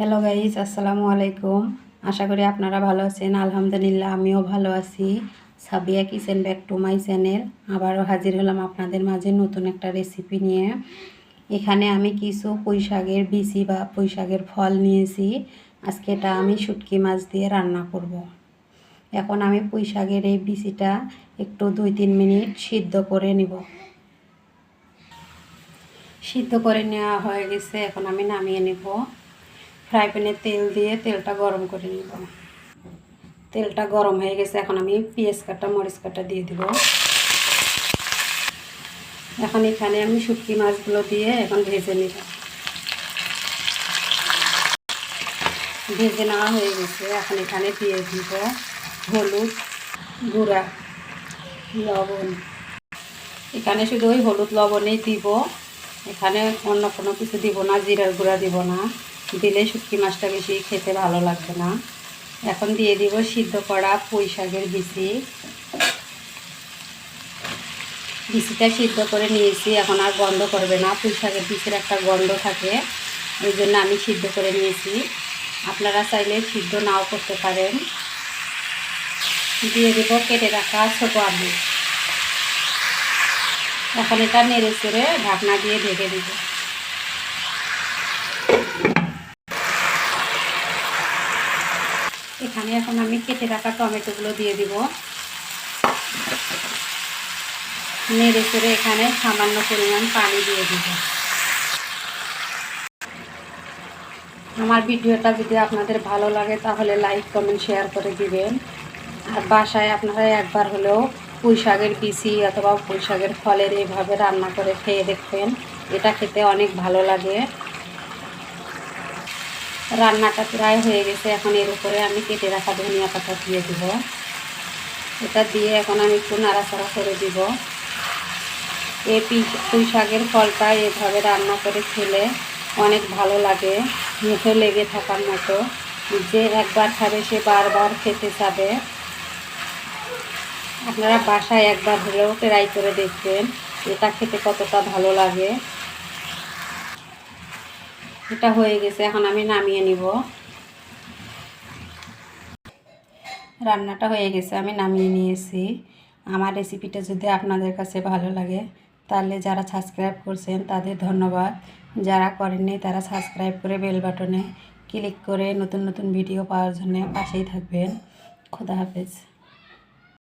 Hello guys আসসালামু আলাইকুম আশা করি আপনারা ভালো আছেন। আলহামদুলিল্লাহ, আমিও ভালো আছি। Sabiya kitchen back to my channel আবারও হাজির হলাম আপনাদের মাঝে নতুন একটা রেসিপি নিয়ে। এখানে আমি কিছু পুঁই শাকের বিচি বা পুঁই শাকের ফল নিয়েছি। আজকে এটা আমি শুটকি মাছ দিয়ে রান্না করব। এখন আমি পুঁই শাকের এই বিচিটা একটু দুই তিন মিনিট সিদ্ধ করে নিব। সিদ্ধ করে নেওয়া হয়ে গেছে। এখন আমি নামিয়ে নেব। ফ্রাই প্যানে তেল দিয়ে তেলটা গরম করে নিব। তেলটা গরম হয়ে গেছে, এখন আমি পেঁয়াজ কাটা, মরিচ কাটা দিয়ে দিব। এখন এখানে আমি শুটকি মাছগুলো দিয়ে এখন ভেজে নিব। ভেজে নেওয়া হয়ে গেছে, এখন এখানে দিয়ে দিব, হলুদ গুঁড়া, লবণ। এখানে শুধু ওই হলুদ লবণেই দিব। এখানে অন্য কোনো কিছু দিব না, জিরার গুঁড়া দিব না। দিলে শুটকি মাছটা বেশি খেতে ভালো লাগবে না। এখন দিয়ে দিব সিদ্ধ করা পুঁই শাকের বিচি। বিচিটা সিদ্ধ করে নিয়েছি, এখন আর গন্ধ করবে না। পুঁই শাকের বিচির একটা গন্ধ থাকে, ওই জন্য আমি সিদ্ধ করে নিয়েছি। আপনারা চাইলে সিদ্ধ নাও করতে পারেন। দিয়ে দেবো কেটে রাখা ছোটো আলু। এখন এটা নেড়ে চেড়ে ঢাকনা দিয়ে ঢেকে দিব। এখানে এখন আমি কেটে রাখা টমেটোগুলো দিয়ে দিব। নেড়ে চেড়ে এখানে সামান্য পরিমাণ পানি দিয়ে দিব। আমার ভিডিওটা যদি আপনাদের ভালো লাগে, তাহলে লাইক, কমেন্ট, শেয়ার করে দিবেন। আর বাসায় আপনারা একবার হলেও পুঁই শাকের বিচি অথবা পুঁই শাকের ফলের এইভাবে রান্না করে খেয়ে দেখবেন। এটা খেতে অনেক ভালো লাগে। রান্নাটা প্রায় হয়ে গেছে। এখন এর উপরে আমি কেটে রাখা ধনিয়া পাতা দিয়ে দিব। এটা দিয়ে এখন আমি একটু নাড়াচাড়া করে দিব। এই পুঁই শাকের ফলটা এভাবে রান্না করে খেলে অনেক ভালো লাগে। মুখে লেগে থাকার মতো। যে একবার খাবে, সে বারবার খেতে চাবে। আপনারা বাসায় একবার হলেও ট্রাই করে দেখবেন। এটা খেতে কতটা ভালো লাগে। এটা হয়ে গেছে, এখন আমি নামিয়ে নিব। রান্নাটা হয়ে গেছে, আমি নামিয়ে নিয়েছি। আমার রেসিপিটা যদি আপনাদের কাছে ভালো লাগে, তাহলে যারা সাবস্ক্রাইব করছেন, তাদের ধন্যবাদ। যারা করেননি তারা সাবস্ক্রাইব করে বেল বাটনে ক্লিক করে নতুন নতুন ভিডিও পাওয়ার জন্য পাশেই থাকবেন। খোদা হাফেজ।